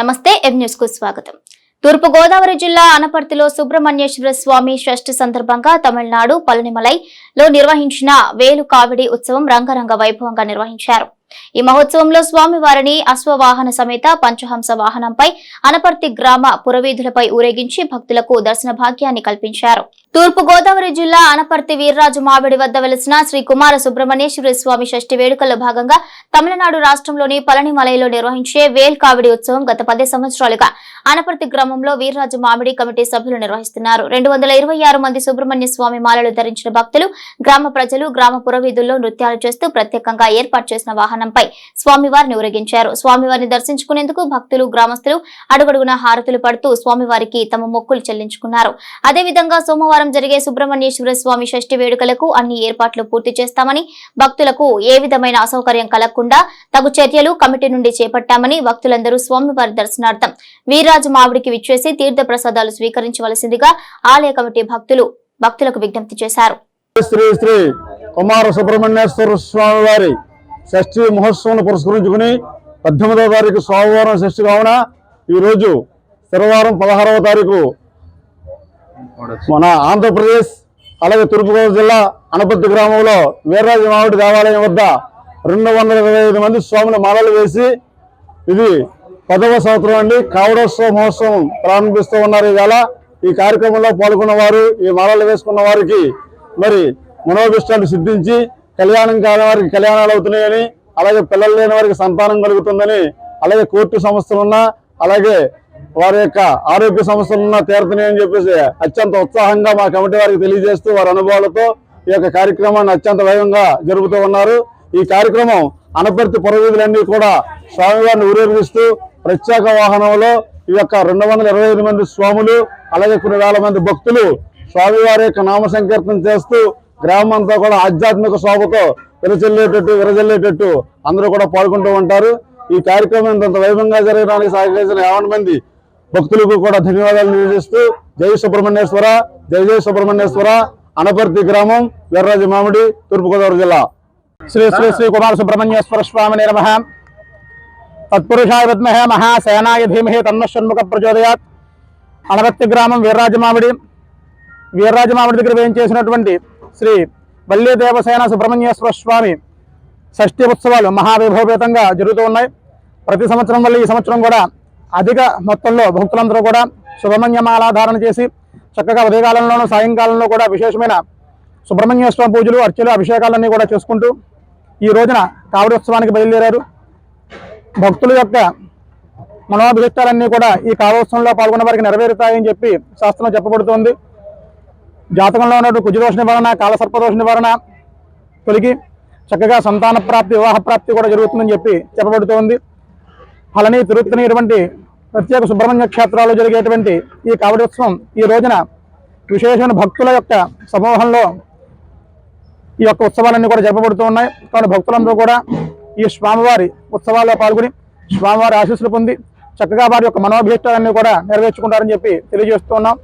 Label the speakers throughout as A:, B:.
A: నమస్తే ఎం న్యూస్కు స్వాగతం. తూర్పు గోదావరి జిల్లా అనపర్తిలో సుబ్రహ్మణ్యేశ్వర స్వామి షష్ఠి సందర్భంగా తమిళనాడు పళనిమలై లో నిర్వహించిన వేలు కావిడి ఉత్సవం రంగరంగ వైభవంగా నిర్వహించారు. ఈ మహోత్సవంలో స్వామివారిని అశ్వవాహన సమేత పంచహంస వాహనంపై అనపర్తి గ్రామ పురవీధులపై ఊరేగించి భక్తులకు దర్శన భాగ్యాన్ని కల్పించారు. తూర్పు గోదావరి జిల్లా అనపర్తి వీర్రాజు మామిడి వద్ద వెలిసిన శ్రీ కుమార సుబ్రహ్మణ్యేశ్వర స్వామి షష్ఠి వేడుకల్లో భాగంగా తమిళనాడు రాష్ట్రంలోని పళనిమలైలో నిర్వహించే వేల్ కావిడి ఉత్సవం గత పది సంవత్సరాలుగా అనపర్తి గ్రామంలో వీర్రాజు మామిడి కమిటీ సభ్యులు నిర్వహిస్తున్నారు. రెండు వందల ఇరవై ఆరు మంది సుబ్రహ్మణ్య స్వామి మాలలు ధరించిన భక్తులు గ్రామ ప్రజలు గ్రామ పురవీధుల్లో నృత్యాలు చేస్తూ ప్రత్యేకంగా ఏర్పాటు చేసిన వాహనం వాహనంపై స్వామివారిని ఊరేగించారు స్వామివారిని దర్శించుకునేందుకు భక్తులు గ్రామస్తులు అడుగడుగున హారతులు పడుతూ స్వామివారికి తమ మొక్కులు చెల్లించుకున్నారు. అదేవిధంగా సోమవారం జరిగే సుబ్రహ్మణ్యేశ్వర స్వామి షష్ఠి వేడుకలకు అన్ని ఏర్పాట్లు పూర్తి చేస్తామని భక్తులకు ఏ విధమైన అసౌకర్యం కలగకుండా తగు చర్యలు కమిటీ నుండి చేపట్టామని భక్తులందరూ స్వామివారి దర్శనార్థం వీర్రాజు మావిడికి విచ్చేసి తీర్థ ప్రసాదాలు స్వీకరించవలసిందిగా ఆలయ కమిటీ భక్తులు భక్తులకు విజ్ఞప్తి చేశారు.
B: శ్రీ శ్రీ కుమార సుబ్రహ్మణ్యేశ్వర స్వామి వారి షష్ఠి మహోత్సవం పురస్కరించుకుని పద్దెనిమిదవ తారీఖు సోమవారం షష్ఠి కావున ఈరోజు శనివారం పదహారవ తారీఖు మన ఆంధ్రప్రదేశ్ అలాగే తూర్పుగోదావరి జిల్లా అనపత్తి గ్రామంలో వీర్రాజు మామిడి దేవాలయం వద్ద రెండు వందల ఇరవై ఐదు మంది స్వాముల మాలలు వేసి ఇది పదవ సంవత్సరం అండి. కావడోత్సవ మహోత్సవం ప్రారంభిస్తూ ఉన్నారు ఇవాళ. ఈ కార్యక్రమంలో పాల్గొన్న వారు ఈ మాలలు వేసుకున్న వారికి మరి మనోభిష్టాలు సిద్ధించి కళ్యాణం కాని వారికి కళ్యాణాలు అవుతున్నాయని అలాగే పిల్లలు లేని వారికి సంతానం కలుగుతుందని అలాగే కోర్టు సంస్థలున్నా అలాగే వారి యొక్క ఆరోగ్య సమస్యలున్నా తీరుతున్నాయని చెప్పేసి అత్యంత ఉత్సాహంగా మా కమిటీ వారికి తెలియజేస్తూ వారి అనుభవాలతో ఈ యొక్క కార్యక్రమాన్ని అత్యంత వేగంగా జరుపుతూ ఉన్నారు. ఈ కార్యక్రమం అనపర్తి పురవీధులన్నీ కూడా స్వామివారిని ఊరేగిస్తూ ప్రత్యేక వాహనంలో ఈ యొక్క రెండు వందల ఇరవై ఐదు మంది స్వాములు అలాగే కొన్ని వేల మంది భక్తులు స్వామివారి యొక్క నామ సంకీర్తన చేస్తూ గ్రామం అంతా కూడా ఆధ్యాత్మిక శోభతో విరచెల్లేటట్టు విరజల్లేటట్టు అందరూ కూడా పాల్గొంటూ ఉంటారు. ఈ కార్యక్రమం ఇంత వైభవంగా జరగడానికి సహకరించిన యావన మంది భక్తులకు కూడా ధన్యవాదాలు తెలియజేస్తూ జై సుబ్రహ్మణ్యేశ్వర జై జయ సుబ్రహ్మణ్యేశ్వర అనపర్తి గ్రామం వీర్రాజు మామిడి తూర్పుగోదావరి జిల్లా. శ్రీ శ్రీ శ్రీ కుమార సుబ్రహ్మణ్యేశ్వర స్వామి నమ. తత్పురుషాయ విద్మహే మహాసేనాయ ధీమహి తన్నషణ్ముఖ ప్రచోదయాత్. అనపర్తి గ్రామం వీర్రాజు మామిడి. వీర్రాజు మామిడి దగ్గర వేయించేసినటువంటి శ్రీ వల్లి దేవసేన సుబ్రహ్మణ్యేశ్వర స్వామి షష్ఠి ఉత్సవాలు మహావైభవపేతంగా జరుగుతూ ఉన్నాయి. ప్రతి సంవత్సరం వల్ల ఈ సంవత్సరం కూడా అధిక మొత్తంలో భక్తులందరూ కూడా సుబ్రహ్మణ్యమాల ధారణ చేసి చక్కగా ఉదయకాలంలోనూ సాయంకాలంలో కూడా విశేషమైన సుబ్రహ్మణ్యేశ్వర పూజలు అర్చలు అభిషేకాలన్నీ కూడా చేసుకుంటూ ఈ రోజున కావడి ఉత్సవానికి బయలుదేరారు. భక్తుల యొక్క మనోభిష్టాలన్నీ కూడా ఈ కాలోత్సవంలో పాల్గొన్న వారికి నెరవేరుతాయని చెప్పి శాస్త్రం చెప్పబడుతోంది. జాతకంలో ఉన్నటువంటి కుజదోష నివారణ కాలసర్పదోష నివారణ తొలగి చక్కగా సంతాన ప్రాప్తి వివాహ ప్రాప్తి కూడా జరుగుతుందని చెప్పి చెప్పబడుతోంది ఫలని తిరుత్తని ఇటువంటి ప్రత్యేక సుబ్రహ్మణ్య క్షేత్రాల్లో జరిగేటువంటి ఈ కావడి ఉత్సవం ఈ రోజున విశేషమైన భక్తుల యొక్క సమూహంలో ఈ యొక్క ఉత్సవాలన్నీ కూడా జరపబడుతూ ఉన్నాయి. కాబట్టి భక్తులందరూ కూడా ఈ స్వామివారి ఉత్సవాల్లో పాల్గొని స్వామివారి ఆశీస్సులు పొంది చక్కగా వారి యొక్క మనోభీష్టాలన్నీ కూడా నెరవేర్చుకుంటారని చెప్పి తెలియజేస్తున్నాం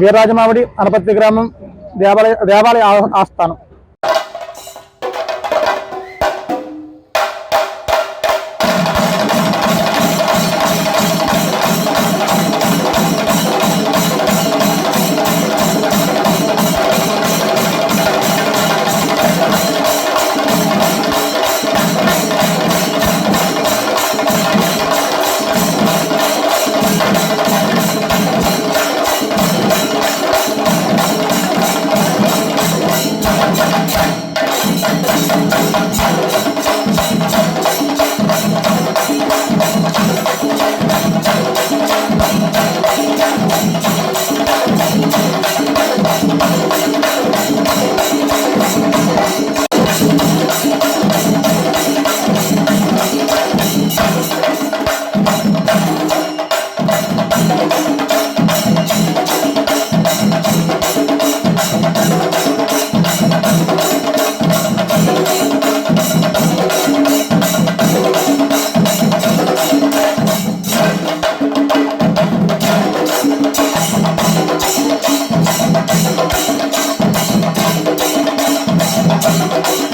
B: వీరరాజమావిడి అనపత్తి గ్రామం దేవాలయ దేవాలయ ఆస్థానం. Thank you.